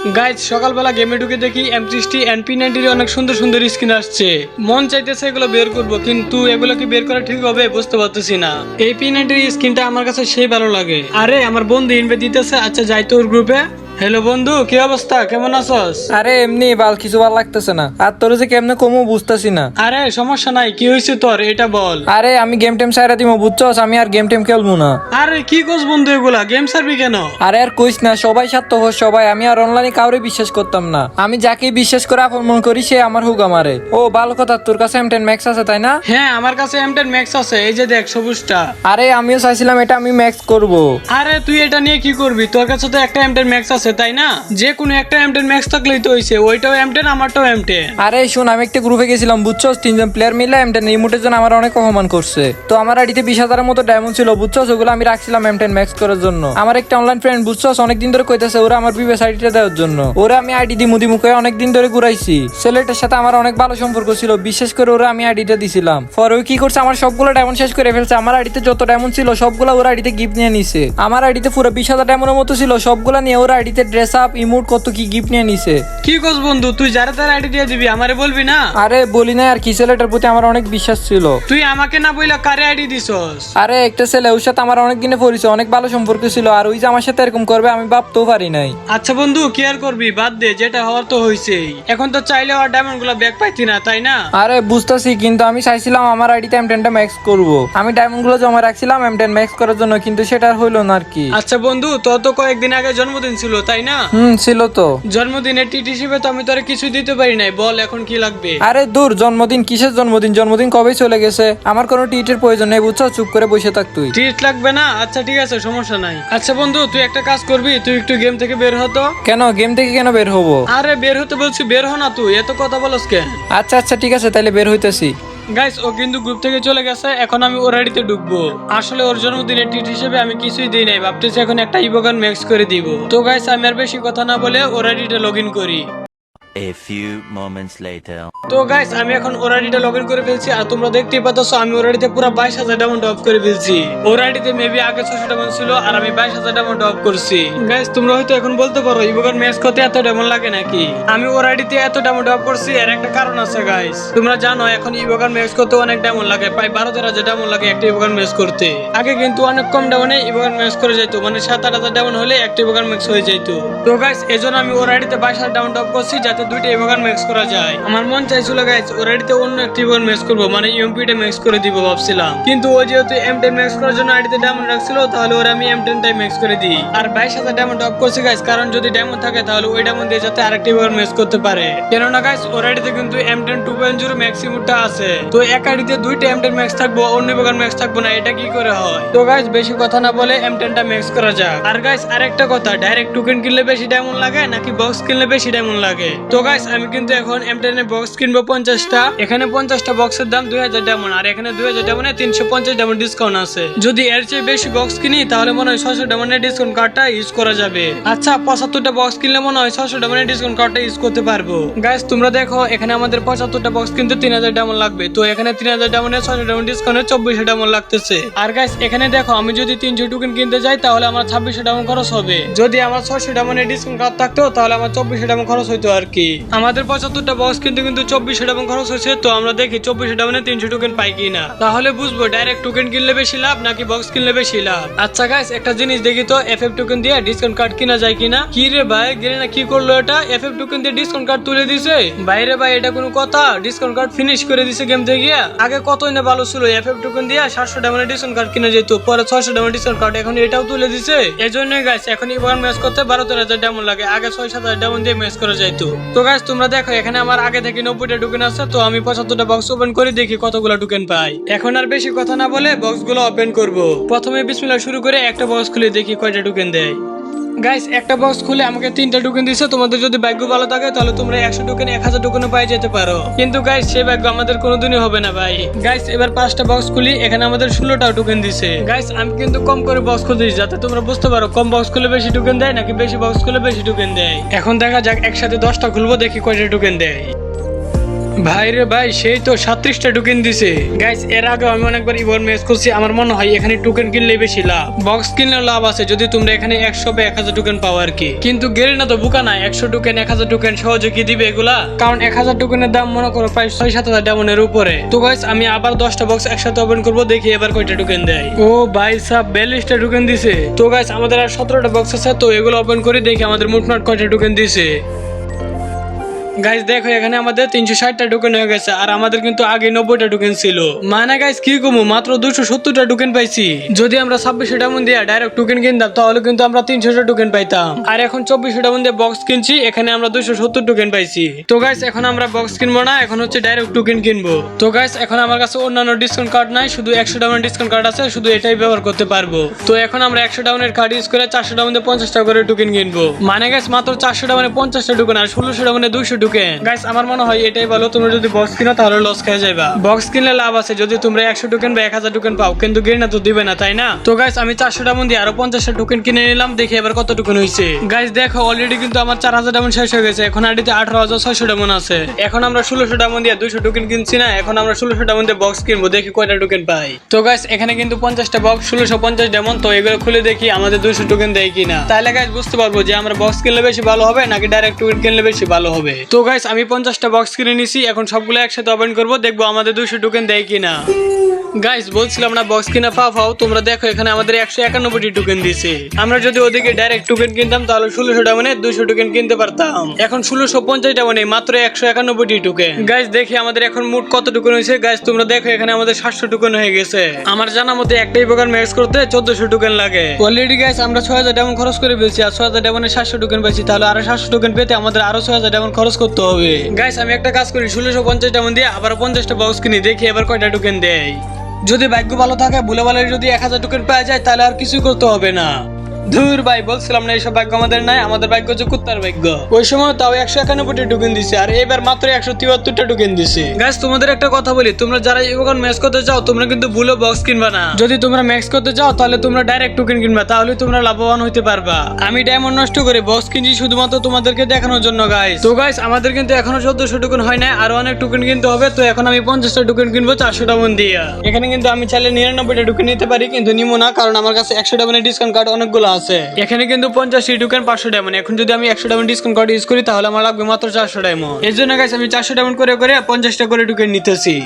Guys সকালবেলা গেমে ঢুকে দেখি এম সিক্সটি এন পি নাইনটির অনেক সুন্দর সুন্দর স্ক্রিন আসছে। মন চাইতেছে এগুলো বের করব, কিন্তু এগুলো কি বের করা ঠিক হবে বুঝতে পারতেছি না। এই পি নাইনটির স্কিনটা আমার কাছে সেই ভালো লাগে। আরে, আমার বন্ধু ইনভে দিতেছে আচ্ছা যাই তোর গ্রুপে হ্যালো বন্ধু কি অবস্থা? কেমন আছস? আরে এমনি বাল কিছু ভালো লাগতেছে না। আর তোর যে কেমনে কমু বুঝতেছি না। আরে সমস্যা নাই কি হয়েছে তোর? এটা বল। আরে আমি গেম টেম সাইরা দিমু বুঝছস? আমি আর গেম টেম খেলব না। আরে কি কোস বন্ধু এগুলা? গেম সার্ভি কেন? আরে আর কইস না সবাই স্বার্থপর সবাই। আমি আর অনলাইনে কাউরে বিশ্বাস করতাম না। আমি যাকে বিশ্বাস করে আপন মন করি সে আমার হুক আমারে ও ভালো কথা তোর কাছে এম টেন ম্যাক্স আছে তাই না? হ্যাঁ আমার কাছে এম টেন ম্যাক্স আছে এই যে দেখ সবুজটা। আরে আমিও চাইছিলাম এটা আমি ম্যাক্স করব। আরে তুই এটা নিয়ে কি করবি? তোর কাছে তো একটা এম টেন ম্যাক্স আছে তাই না? যে কোনো একটা এম টেন ম্যাক্স থাকলেই তো হইছে, ওইটাও এম টেন আমারটাও এম টেন আরে শুন, আমি একটা গ্রুপে গেছিলাম, বুঝছস? তিনজন প্লেয়ার মিলে এম টেন রিমোটের জন্য আমার অনেক অপমান করছে। তো আমার আইডিতে বিশ হাজারের মতো ডায়মন্ড ছিল, বুঝছস? ওগুলো আমি রাখছিলাম এম টেন ম্যাক্স করার জন্য। আমার একটা অনলাইন ফ্রেন্ড বুঝছস? অনেকদিন ধরে কইতেছে, ওরা আমার বিবেস আইডিটা দেওয়ার জন্য। ওরা আমি আইডি দিমু দিমু কয়ে অনেকদিন ধরে ঘুরাইছি। ছেলেটার সাথে আমার অনেক ভালো সম্পর্ক ছিল, বিশেষ করে ওরা আমি আইডিটা দিছিলাম। পরে ওই কি করছে, আমার সবগুলো ডায়মন্ড শেষ করে ফেলছে। আমার আইডিতে যত ডায়মন্ড ছিল, সবগুলো ওরা আইডিতে গিফট নিয়ে নিছে। আমার আইডিতে পুরো বিশ হাজার ডায়মন্ডের মতো ছিল, সবগুলো নিয়ে ওরা আইডিতে ড্রেস আপ ইমোট কত কি গিফট নিয়ে নিছে? কি কোস বন্ধু তুই যারা তার আইডি দিয়ে দিবি আমারে বলবি না? আরে বলি না আর কি ছেলেটার প্রতি আমার অনেক বিশ্বাস ছিল। তুই আমাকে না বইলা কারে আইডি দিছস? আরে একটা ছেলে ওর সাথে আমার অনেক দিনে পরিচয় অনেক ভালো সম্পর্ক ছিল আর ওই যে আমার সাথে এরকম করবে আমি ভাবতেও পারি নাই। আচ্ছা বন্ধু কি আর করবি? বাদ দে যেটা হওয়ার তো হইছেই। এখন তো চাইলে আর ডায়মন্ডগুলো ব্যাক পাইতি না তাই না? আরে বুঝতেছি কিন্তু আমি চাইছিলাম আমার আইডিতে এম টেনটা ম্যাক্স করব। আমি ডায়মন্ডগুলো জমা রাখছিলাম এম টেন ম্যাক্স করার জন্য কিন্তু সেটা আর হইল না আর কি। আচ্ছা বন্ধু তোর তো কয়েকদিন আগে জন্মদিন ছিল তাই না? হুম ছিল তো। জন্মদিনের টিট হিসেবে তো আমি তোরে কিছু দিতে পারি নাই। বল এখন কি লাগবে? আরে দূর জন্মদিন কিসের জন্মদিন? জন্মদিন কবেই চলে গেছে? আমার কোনো টিটের প্রয়োজন নেই বুঝছ? চুপ করে বসে থাক তুই। টিট লাগবে না? আচ্ছা ঠিক আছে সমস্যা নাই। আচ্ছা বন্ধু তুই একটা কাজ করবি তুই একটু গেম থেকে বের হতো কেন? গেম থেকে কেন বের হব? আরে বের হতে বলছি বের হ না তুই এত কথা বলস কেন? আচ্ছা আচ্ছা ঠিক আছে তাহলে বের হইতেছি। গাইস ও কিন্তু গ্রুপ থেকে চলে গেছে, এখন আমি ওর আড়িতে ঢুকবো। আসলে ওর জন্মদিনের টিট হিসেবে আমি কিছুই দিই নাই, ভাবতেছি এখন একটা ইভোগান ম্যাক্স করে দিব। তো গাইস আমি আর বেশি কথা না বলে ওর আইডিটা লগ ইন করি। A few moments later. তো গাইস আমি এখন ওর আইডিটা লগ ইন করে ফেলছি, আর তোমরা দেখতেই পাচ্ছ, আমি ওর আইডিতে পুরো বাইশ হাজার ডায়মন্ড অফ করে ফেলছি। ওর আইডিতে মেবি আগে ছশো ডায়মন্ড ছিল, আর আমি বাইশ হাজার ডায়মন্ড অফ করছি। গাইস তোমরা হয়তো এখন বলতে পারো ইবোগান ম্যাচ করতে এত ডায়মন্ড লাগে নাকি? আমি ওর আইডিতে এত ডায়মন্ড অফ করছি, এর একটা কারণ আছে গাইস তোমরা জানো, এখন ইবোগান ম্যাচ করতে অনেক ডায়মন্ড লাগে, প্রায় বারো তেরো হাজার ডায়মন্ড লাগে একটা ইবোগান ম্যাচ করতে। আগে কিন্তু অনেক কম ডায়মন্ডে ইবোগান ম্যাচ করে যেত মানে সাত আট হাজার ডায়মন্ড হলে একটা ইবোগান ম্যাচ হয়ে যেত তো গাইস এজন্য আমি ওর আইডিতে বাইশ হাজার ডায়মন্ড অফ করছি, যাতে দুইটা ইবোগান ম্যাচ করা যায়। আমার মন চাইছিল গাইস ওর আইডিতে অন্য একটি ইবোগান ম্যাচ করব মানে ইউএমপিটা ম্যাচ করে দিব ভাবছিলাম। কিন্তু ও যেহেতু এম টেন ম্যাচ করার জন্য আইডিতে ডায়মন্ড রাখছিল, তাহলে ওর আমি এম টেন টাই ম্যাচ করে দিই। আর বাইশ হাজার ডায়মন্ড অফ করছি গাইস কারণ যদি ডায়মন্ড থাকে, তাহলে ওই ডায়মন্ড দিয়ে যাতে আরেকটি ইবোগান ম্যাচ করতে পারে। কেননা গাইস ওর আইডিতে কিন্তু M ten two point zero ম্যাক্সিমুমটা আছে। তো এক আইডিতে দুইটা এম টেন ম্যাক্স থাকব, অন্য ইবোগান ম্যাক্স থাকব না, এটা কি করে হয়? তো গাইস বেশি কথা না বলে এম টেনটা ম্যাক্স করা যাক। আর গাইস আরেকটা কথা ডাইরেক্ট টোকেন কিনলে বেশি ডায়মন্ড লাগে, নাকি বক্স কিনলে বেশি ডায়মন্ড লাগে? তো গাইস আমি কিন্তু এখন এম টেনের বক্স কিনবো পঞ্চাশটা। এখানে পঞ্চাশটা বক্সের দাম দুই হাজার ডায়মন্ড আর এখানে দুই হাজার ডায়মন্ডে তিনশো পঞ্চাশ ডায়মন্ড ডিসকাউন্ট আছে। যদি এর চেয়ে বেশি বক্স কিনি, তাহলে মনে হয় ছশো ডায়মন্ডের ডিসকাউন্ট কার্ডটা ইউজ করা যাবে। আচ্ছা পঁচাত্তরটা বক্স কিনলে মনে হয় ছশো ডায়মন্ডের ডিসকাউন্ট কার্ডটা ইউজ করতে পারব। গাইস তোমরা দেখো, এখানে আমাদের পঁচাত্তরটা বক্স কিন্তু তিন হাজার ডায়মন্ড লাগবে। তো এখানে তিন হাজার ডায়মন্ডে ছশো ডায়মন্ড ডিসকাউন্টে চব্বিশশো ডায়মন্ড লাগতেছে। আর গাইস এখানে দেখো, আমি যদি তিনশো টোকেন কিনতে যাই, তাহলে আমার ছাব্বিশশো ডায়মন্ড খরচ হবে। যদি আমার ছশো ডায়মন্ডের ডিসকাউন্ট কার্ড থাকতো, তাহলে আমার চব্বিশশো ডায়মন্ড খরচ হইতো আর কি। আমাদের পঁচাত্তরটা বক্স কিন্তু কিন্তু চব্বিশশো ডায়মন্ড খরচ হয়েছে, তো আমরা দেখি চব্বিশশো ডায়মন্ডে তিনশো টোকেন পাই কিনা তাহলে বুঝব ডাইরেক্ট টোকেন কিনলে বেশি লাভ নাকি বক্স কিনলে বেশি লাভ? আচ্ছা গাইস একটা জিনিস দেখি তো এফ এফ টোকেন দিয়ে ডিসকাউন্ট কার্ড কিনা যায় কিনা? কি রে ভাই, গেলে না কি করল এটা? এফ এফ টোকেন দিয়ে ডিসকাউন্ট কার্ড তুলে দিছে? বাইরে ভাই, এটা কোনো কথা ডিসকাউন্ট কার্ড ফিনিশ করে দিছে গেম থেকে গিয়া আগে কতই না ভালো ছিল এফ এফ টোকেন দিয়ে সাতশো ডায়মন্ডের ডিসকাউন্ট কার্ড কিনা যেত, পরে ছয়শো ডায়মন্ড ডিসকাউন্ট কার্ড এখন এটাও তুলে দিছে? এই জন্যই গাইস এখন এবার ম্যাচ করতে বারো তেরো হাজার ডায়মন্ড লাগে, আগে ছয় সাত হাজার ডায়মন্ড দিয়ে ম্যাচ করা যাইতো। তো গাইস তোমরা দেখো, এখানে আমার আগে থেকে নব্বইটা টোকেন আছে, তো আমি পঁচাত্তরটা বক্স ওপেন করে দেখি কতগুলো টোকেন পাই। এখন আর বেশি কথা না বলে বক্সগুলো ওপেন করব। প্রথমে বিসমিল্লা শুরু করে একটা বক্স খুলে দেখি কয়টা টোকেন দেয়। গাইস একটা বক্স খুলে আমাকে তিনটা টোকেন দিছে। তোমাদের যদি ভাগ্য ভালো থাকে তাহলে তোমরা একশো টোকেন এক হাজার টোকেনও পাই যেতে পারো। কিন্তু গাইস সেই ভাগ্য আমাদের কোনোদিনই হবে না ভাই। গাইস এবার পাঁচটা বক্স খুলি এখানে আমাদের ষোলোটা টোকেন দিছে। গাইস আমি কিন্তু কম করে বক্স খুলে দিই, যাতে তোমরা বুঝতে পারো কম বক্স খুলে বেশি টোকেন দেয় নাকি বেশি বক্স খুলে বেশি টোকেন দেয়। এখন দেখা যাক একসাথে দশটা খুলবো দেখি কয়টা টোকেন দেয়। ভাই রে ভাই, সেই তো সাত্রিশটা টোকেন দিছে। গাইস এর আগে আমি অনেকবার করছি, আমার মনে হয় এখানে কিনলে বেশি লাভ। বক্স কিনলে লাভ আছে, যদি তোমরা এখানে একশো বা এক হাজার টোকেন পাও আর কি। কিন্তু গেলে না তো বুকা না একশো এক হাজার দিবে এগুলা? কারণ এক হাজার টোকেনের দাম মনে করো প্রায় ছয় সাত হাজার ডায়মন্ডের উপরে। তো গাইস আমি আবার দশটা বক্স একসাথে ওপেন করব, দেখি এবার কয়টা টোকেন দেয়। ও ভাই সাহ বিয়াল্লিশটা টোকেন দিছে। তো গাইস আমাদের আর সতেরোটা বক্স আছে, তো এগুলো ওপেন করে দেখি আমাদের মোটমাট কয়টা টোকেন দিছে। গাইস দেখো, এখানে আমাদের তিনশো ষাটটা টোকেন হয়ে গেছে, আর আমাদের কিন্তু আগে নব্বইটা টোকেন ছিল। মানে গাইস কি কমু? মাত্র দুশো সত্তরটা টোকেন পাইছি। যদি আমরা ছাব্বিশশো ডায়মন্ড দিয়ে ডাইরেক্ট টোকেন কিনতাম, তাহলে কিন্তু আমরা তিনশোটা টোকেন পাইতাম। আর এখন চব্বিশশো ডায়মন্ড দিয়ে বক্স কিনছি, এখানে আমরা দুশো সত্তর টোকেন পাইছি। তো গাইস এখন আমরা বক্স কিনবো না, এখন হচ্ছে ডাইরেক্ট টোকেন কিনবো। তো গাইস এখন আমার কাছে অন্যান্য ডিসকাউন্ট কার্ড নাই, শুধু একশো ডাউনের ডিসকাউন্ট কার্ড আছে, শুধু এটাই ব্যবহার করতে পারব। তো এখন আমরা একশো ডাউনের কার্ড ইউজ করে চারশো ডাউনে পঞ্চাশ টাকা করে টোকেন কিনবো। মানে গাইস মাত্র চারশো ডাউনে পঞ্চাশটা টোকেন আর ষোলোশো ডাউনে দুইশো টোকেন গাইস আমার মনে হয় এটাই ভালো তোমরা যদি বক্স কিনো তাহলে লস খেয়ে যাবে বক্স কিনলে লাভ আছে যদি তোমরা একশো টোকেন বা এক হাজার টোকেন পাও কিন্তু গেরিনা তো দিবে না তাই না? তো গাইস আমি চারশো ডাউন দিয়ে আরও পঞ্চাশটা টোকেন কিনে নিলাম দেখি এবার কত টোকেন হয়েছে গাইস দেখো অলরেডি কিন্তু আমার চার হাজার ডাউন শেষ হয়ে গেছে এখন আইডিতে আঠারো হাজার ছয়শো ডাউন আছে। এখন আমরা ষোলোশো ডাউন দিয়ে দুইশো টোকেন কিনছি না এখন আমরা ষোলোশো ডাউন দিয়ে বক্স কিনবো দেখি কয়টা টোকেন পাই। তো গাইস এখানে কিন্তু পঞ্চাশটা বক্স ষোলোশো পঞ্চাশ ডায়মন্ড তো এগুলো খুলে দেখি আমাদের দুইশো টোকেন দেয় কিনা। তাহলে গাইস বুঝতে পারব যে আমরা বক্স কিনলে বেশি ভালো হবে নাকি ডাইরেক্ট টোকেন কিনলে বেশি ভালো হবে। তো গাইস আমি পঞ্চাশটা বক্স কিনে নিছি, এখন সবগুলো একসাথে ওপেন করব, দেখব আমাদের দুশো টোকেন দেয় কিনা। গাইস বলছিলাম না বক্স কিনা ফা ফাও, তোমরা দেখো, এখানে আমাদের একশো একানব্বইটি টোকেন দিছে আমরা যদি ওদিকে ডাইরেক্ট টোকেন কিনতাম, তাহলে ষোলোশো ডাউনে দুশো টোকেন কিনতে পারতাম। এখন ষোলোশো পঞ্চাশ ডাউনে মাত্র একশো একানব্বইটি টোকেন গাইস দেখি আমাদের এখন মোট কত টোকেন হয়েছে। গাইস তোমরা দেখো, এখানে আমাদের সাতশো টোকেন হয়ে গেছে। আমার জানা মতে একটাই প্রকার ম্যাক্স করতে চোদ্দশো টোকেন লাগে। অলরেডি গাইস আমরা ছয় হাজার ডায়মন্ড খরচ করে ফেলছি, আর ছয় হাজার ডায়মন্ডে সাতশো টোকেন পাইছি, তাহলে আরও সাতশো টোকেন পেতে আমাদের আরও ছয় হাজার ডায়মন্ড খরচ করতে হবে। গাইস আমি একটা কাজ করি, ষোলোশো পঞ্চাশ ডায়মন্ড দিয়ে আবার পঞ্চাশটা বক্স কিনি, দেখি এবার কয়টা টোকেন দেয়। যদি ভাগ্য ভালো থাকে ভালো যদি এক হাজার টোকেন পাওয়া যায়, তাহলে আর কিছুই করতে হবে না। ধুর ভাই বলছিলাম না এইসব ভাগ্য আমাদের নাই আমাদের ভাগ্য হচ্ছে কুত্তার ভাগ্য। ওই সময় তাও একশো একানব্বইটা টোকেন দিছে আর এবার মাত্র একশো তিয়াত্তরটা টোকেন দিছে। গাছ তোমাদের একটা কথা বলি তোমরা যারা ইভোকন ম্যাচ করতে চাও তোমরা কিন্তু ভুলে বক্স কিনবা না। যদি তোমরা ম্যাক্স করতে চাও তাহলে তোমরা ডাইরেক্ট টোকেন কিনবা তাহলে তোমরা লাভবান হইতে পারবা। আমি ডায়মন্ড নষ্ট করে বক্স কিনছি শুধুমাত্র তোমাদেরকে দেখানোর জন্য গাইস তো গাইস আমাদের কিন্তু এখনও চোদ্দশো টোকেন হয় না আরও অনেক টোকেন কিনতে হবে তো এখন আমি পঞ্চাশটা টোকেন কিনবো চারশো ডায়মন্ড দিয়ে। এখানে কিন্তু আমি চাইলে নিরানব্বইটা টোকেন নিতে পারি কিন্তু নিমো না কারণ আমার কাছে একশো ডায়মন্ডের ডিসকাউন্ট কার্ড অনেকগুলো আছে। এখানে কিন্তু পঞ্চাশটি টোকেন পাঁচশো ডায়মন্ড এখন যদি আমি একশো ডায়মন্ড ডিসকাউন্ট কার্ড ইউজ করি, তাহলে আমার লাগবে মাত্র চারশো ডায়মন্ড এর জন্য গাছ আমি চারশো ডায়মন্ড করে করে পঞ্চাশটা করে টোকেন নিতেছি।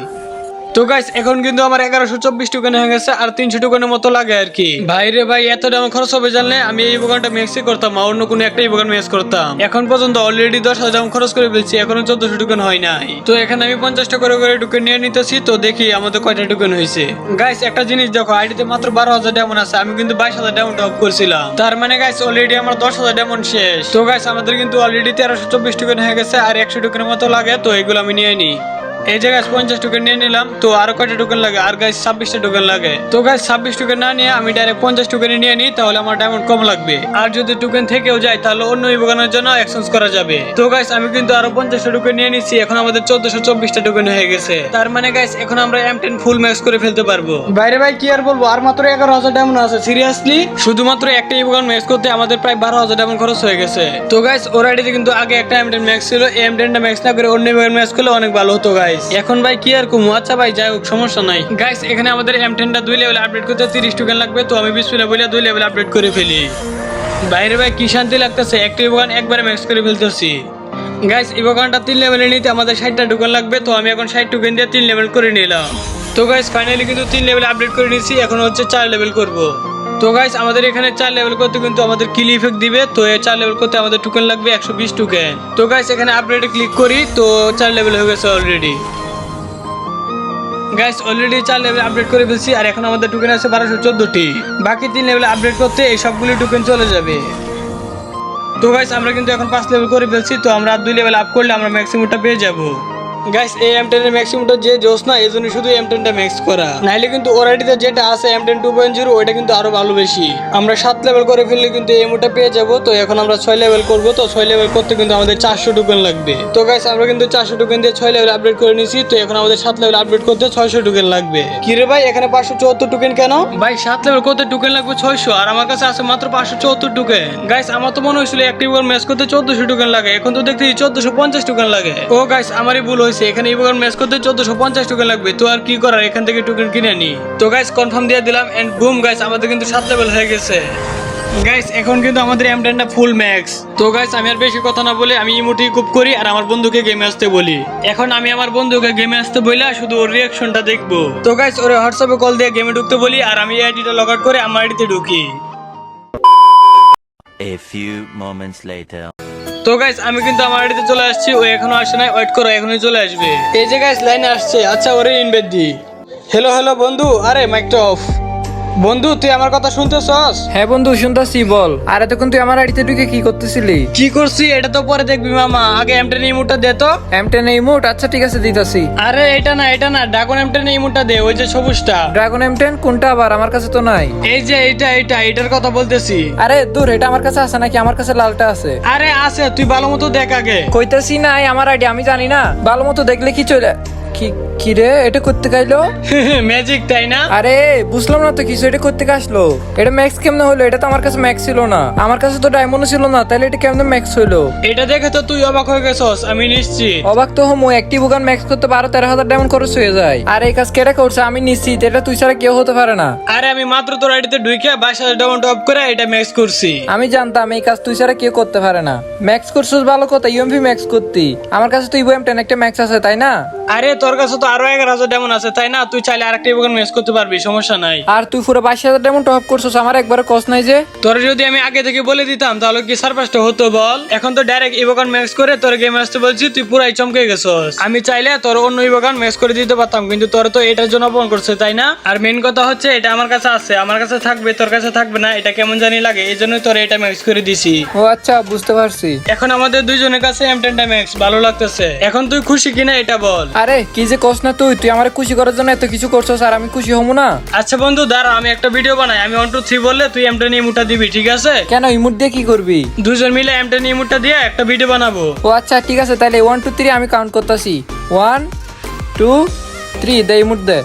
তো গাইস এখন কিন্তু আমার এগারোশো চব্বিশ টোকেন হয়ে গেছে আর তিনশো টোকেনের মতো লাগে আর কি। ভাই রে ভাই এত দাম খরচ হবে জানলে আমি এই বোকানটা মেক্সি করতাম আর অন্য কোনো একটা বোকান মেক্স করতাম। এখন পর্যন্ত অলরেডি দশ হাজার খরচ করে ফেলছি এখনও চোদ্দশো টোকেন হয় নাই। তো এখানে আমি পঞ্চাশটা করে করে টোকেন নিয়ে নিতেছি তো দেখি আমাদের কয়টা টোকেন হয়েছে। গাইস একটা জিনিস দেখো আইডিতে মাত্র বারো হাজার ডায়মন্ড আছে আমি কিন্তু বাইশ হাজার ডায়মন্ড অফ করছিলাম। তার মানে গাইস অলরেডি আমার দশ হাজার ডায়মন্ড শেষ। তো গাইস আমাদের কিন্তু অলরেডি তেরোশো চব্বিশ টোকেন হয়ে গেছে আর একশো টোকেনের মতো লাগে তো এগুলো আমি নিয়ে নিই। এই জায়গায় পঞ্চাশ টোকেন নিয়ে নিলাম। তো আরও কয়টা টোকেন লাগে? আর গাছ ছাব্বিশটা টোকেন লাগে। তো গাছ ছাব্বিশ টোকেন না নিয়ে আমি ডাইরেক্ট পঞ্চাশ টোকেনে নিয়ে নিই তাহলে আমার ডায়মন্ড কম লাগবে। আর যদি টোকেন থেকেও যায় তাহলে অন্য ইবোগানোর জন্য এক্সচেঞ্জ করা যাবে। তো গাইস আমি কিন্তু আরও পঞ্চাশটা টোকেন নিয়ে নিচ্ছি এখন আমাদের চোদ্দশো চব্বিশটা টোকেন হয়ে গেছে। তার মানে গাইস এখন আমরা এম টেন ফুল ম্যাক্স করে ফেলতে পারব। বাইরে ভাই কি আর বলব? আর মাত্র এগারো হাজার ডায়মন্ড আছে সিরিয়াসলি শুধুমাত্র একটা ইবোগান ম্যাক্স করতে আমাদের প্রায় বারো হাজার ডায়মন্ড খরচ হয়ে গেছে। তো গাইস ওর আইডিতে কিন্তু আগে একটা এম টেন ম্যাক্স ছিল এম টেনটা ম্যাক্স না করে অন্য ইবোগান ম্যাক্স করলে অনেক ভালো হতো গাইস এখন ভাই কি আর কুমু? আচ্ছা ভাই যাই হোক সমস্যা নাই। গাইস এখানে আমাদের এম টেনটা দুই লেভেল আপডেট করতে তিরিশ টোকেন লাগবে তো আমি বিসমিল্লাহ বলে দুই লেভেল আপডেট করে ফেলি। বাইরে ভাই কি শান্তি লাগতেছে? একটা ইবোগান একবারে ম্যাক্স করে ফেলতেছি। গাইস এই ইবোগানটা তিন লেভেলে নিতে আমাদের ষাটটা টোকেন লাগবে তো আমি এখন ষাট টোকেন দিয়ে তিন লেভেল করে নিলাম। তো গাইস ফাইনালি কিন্তু তিন লেভেল আপডেট করে নিয়েছি এখন হচ্ছে চার লেভেল করব। তো গাইস আমাদের এখানে চার লেভেল করতে কিন্তু আমাদের কিল ইফেক্ট দিবে। তো এই চার লেভেল করতে আমাদের টোকেন লাগবে একশো বিশ টোকেন তো গাইস এখানে আপডেটে ক্লিক করি, তো চার লেভেল হয়ে গেছে অলরেডি গাইস অলরেডি চার লেভেল আপডেট করে ফেলছি, আর এখন আমাদের টোকেন আছে বারোশো চোদ্দটি। বাকি তিন লেভেল আপডেট করতে এই সবগুলি টোকেন চলে যাবে। তো গাইস আমরা কিন্তু এখন পাঁচ লেভেল করে ফেলছি, তো আমরা দুই লেভেল আপ করলে আমরা ম্যাক্সিমামটা পেয়ে যাব। গাইস এই এম টেনের ম্যাক্সিমামটা যে জোস না এই জন্য শুধু এম টেনটা ম্যাক্স করা। নাইলে কিন্তু ওরাইটিতে যেটা আছে M ten two point zero ওইটা কিন্তু আরও ভালো বেশি। আমরা সাত লেভেল করে ফেললে কিন্তু এই মোটা পেয়ে যাব। তো এখন আমরা ছয় লেভেল করব। তো ছয় লেভেল করতে কিন্তু আমাদের চারশো টোকেন লাগবে। তো গাইস আমরা কিন্তু চারশো টোকেন দিয়ে ছয় লেভেল আপডেট করে নিয়েছি। তো এখন আমাদের সাত লেভেল আপডেট করতে ছয়শো টোকেন লাগবে। কি রে ভাই এখানে পাঁচশো চুয়াত্তর টোকেন কেন? ভাই সাত লেভেল করতে টোকেন লাগবে ছয়শো আর আমার কাছে আছে মাত্র পাঁচশো চুয়াত্তর টোকেন গাইস আমার তো মনে হয়েছিল একটি ম্যাচ করতে চোদ্দশো টোকেন লাগে। এখন তো দেখতেছি চোদ্দশো পঞ্চাশ টোকেন লাগে। ও গাইস আমারই ভুল হয়েছে। হয়েছে এখানে ইভোগান ম্যাচ করতে চোদ্দশো পঞ্চাশ টোকেন লাগবে। তো আর কি করার? এখান থেকে টোকেন কিনে নি। তো গাইস কনফার্ম দিয়ে দিলাম অ্যান্ড বুম গাইস আমাদের কিন্তু সাত লেভেল হয়ে গেছে। গাইস এখন কিন্তু আমাদের এম টেনটা ফুল ম্যাক্স তো গাইস আমি আর বেশি কথা না বলে আমি ইমোটি কুপ করি আর আমার বন্ধুকে গেমে আসতে বলি। এখন আমি আমার বন্ধুকে গেমে আসতে বলি শুধু ওর রিয়াকশনটা দেখব। তো গাইস ওরে হোয়াটসঅ্যাপে কল দিয়ে গেমে ঢুকতে বলি আর আমি আইডিটা লগ আউট করে আমার আইডিতে ঢুকি। A few moments later. তো গাইস আমি কিন্তু আমার বাড়িতে চলে আসছি, ও এখনও আসে নাই ওয়েট করো, এখনই চলে আসবে। এই যে গাইস লাইনে আসছে আচ্ছা ওরে ইনভাইট দি। হ্যালো হ্যালো বন্ধু, আরে মাইকটা অফ বন্ধু তুই আমার কথা শুনতেছস? হ্যাঁ বন্ধু শুনতাছি বল। আর এতক্ষণ তুই আমার আইডিতে ঢুকে কি করতেছিলি? কি করছি এটা তো পরে দেখবি মামা। আগে এমটেন ইমোটটা দে তো। এম টেন ইমোট আচ্ছা ঠিক আছে দিতাছি। আরে এটা না এটা না ড্রাগন এমটেন ইমোটটা দে ওই যে সবুজটা। ড্রাগন এম টেন কোনটা আবার? আমার কাছে তো নাই। এই যে এইটা এইটা এটার কথা বলতেছি। আরে দূর এটা আমার কাছে আছে নাকি? আমার কাছে লালটা আছে। আরে আছে তুই ভালো মতো দেখ আগে। কইতাছি নাই আমার আইডি আমি জানি না। ভালো মতো দেখলে কি চলে কি কি রে? এটা করতে গাইলো ম্যাজিক তাই না? আরে বুঝলাম না তো কিছু। এটা করতে আসলো? এটা ম্যাক্স কেমনে হলো? এটা তো আমার কাছে ম্যাক্স ছিল না। আমার কাছে তো ডায়মন্ড ছিল না। তাহলে এটা কেমনে ম্যাক্স হলো এটা দেখে তো তুই অবাক হয়ে গেছস আমি নিশ্চিত। অবাক তো হমো। একটি বুকান ম্যাক্স করতে বারো তেরো হাজার ডায়মন্ড খরচ হয়ে যায়। আর এই কাজ কেটে করছে? আমি নিশ্চিত। এটা তুই ছাড়া কেউ হতে পারে না। আরে আমি মাত্র তোর আইডিতে ঢুকে বাইশ হাজার ডাউন টপ করে এটা ম্যাক্স করছি। আমি জানতাম এই কাজ তুই ছাড়া কেউ করতে পারে না। ম্যাক্স করছিস ভালো কথা ইউএমপি ম্যাক্স করতি। আমার কাছে তো ইউএম টেন একটা ম্যাক্স আছে তাই না? আরে তোর কাছে তো আরও এগারো হাজার ডায়মন্ড আছে তাই না? তুই চাইলে আরেকটা ইভোগান ম্যাক্স করতে পারবি সমস্যা নাই। আর তুই পুরো বাইশ হাজার ডায়মন্ড টপ করছিস আমার একবার কষ্ট নাই যে। তোর যদি আমি আগে থেকে বলে দিতাম তাহলে কি সারপ্রাইজটা হতো বল? এখন তো ডাইরেক্ট ইভোগান ম্যাক্স করে তোর গেম আসতে বলছি তুই পুরাই চমকে গেছস। আমি চাইলে তোর অন্য ইভোগান ম্যাক্স করে দিতে পারতাম কিন্তু তোর তো এটার জন্য অপমান করছে তাই না? আর মেন কথা হচ্ছে এটা আমার কাছে আছে আমার কাছে থাকবে তোর কাছে থাকবে না এটা কেমন জানি লাগে এই জন্যই তোর এটা ম্যাক্স করে দিছি। ও আচ্ছা বুঝতে পারছি। এখন আমাদের দুইজনের কাছে এম টেনটা ম্যাক্স ভালো লাগতেছে। এখন তুই খুশি কিনা এটা বল। আরে কি যে কস না তুই? তুই আমার খুশি করার জন্য এত কিছু করছস আর আমি খুশি হব না। আচ্ছা বন্ধু দাঁড়া আমি একটা ভিডিও বানাই। আমি ওয়ান টু থ্রি বললে তুই এমটা নিয়ে ইমুটা দিবি ঠিক আছে? কেন ইমুট দিয়ে কি করবি? দুজন মিলে এমটা নিয়ে মুটা দিয়ে একটা ভিডিও বানাবো। ও আচ্ছা ঠিক আছে তাহলে ওয়ান টু থ্রি আমি কাউন্ট করতেছি। ওয়ান টু থ্রি দে ইমুট দে।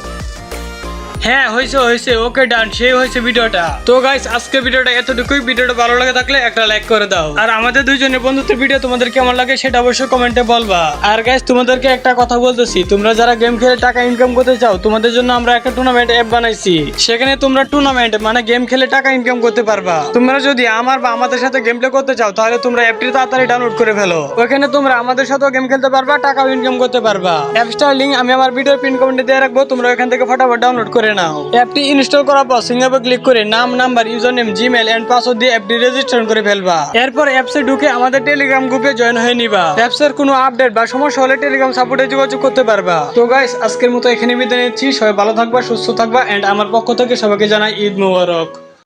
হ্যাঁ হয়েছে হয়েছে ওকে ডান সেই হয়েছে ভিডিওটা। তো গাইস আজকে ভিডিওটা এতটুকুই। ভিডিওটা ভালো লাগে থাকলে একটা লাইক করে দাও। আর আমাদের দুইজনের বন্ধুত্বের ভিডিও তোমাদের কেমন লাগে সেটা অবশ্যই কমেন্টে বলবা। আর গাইস তোমাদেরকে একটা কথা বলতেছি, তোমরা যারা গেম খেলে টাকা ইনকাম করতে চাও, তোমাদের জন্য আমরা একটা টুর্নামেন্ট অ্যাপ বানাইছি। সেখানে তোমরা টুর্নামেন্ট মানে গেম খেলে টাকা ইনকাম করতে পারবা। তোমরা যদি আমার বা আমাদের সাথে গেম প্লে করতে চাও, তাহলে তোমরা অ্যাপটি তাড়াতাড়ি ডাউনলোড করে ফেলো। ওখানে তোমরা আমাদের সাথেও গেম খেলতে পারবা, টাকাও ইনকাম করতে পারবা। অ্যাপ অ্যাপসটার লিংক আমি আমার ভিডিও পিন কমেন্টে দিয়ে রাখব, তোমরা ওখান থেকে ফটাফট ডাউনলোড করে নাও। অ্যাপটি ইনস্টল করার পর সিঙ্গাপে ক্লিক করে নাম number username Gmail and password দিয়ে অ্যাপটি রেজিস্ট্রেশন করে ফেলবা। এরপর অ্যাপসে ঢুকে আমাদের টেলিগ্রাম গ্রুপে জয়েন হয়ে নিবা। অ্যাপসের কোনো আপডেট বা সমস্যা হলে টেলিগ্রাম সাপোর্টে যোগাযোগ করতে পারবা। তো গাইস আজকের মতো এখানে বিদায় নিচ্ছি। সবাই ভালো থাকবা, সুস্থ থাকবা এন্ড আমার পক্ষ থেকে সবাইকে জানাই ঈদ মোবারক।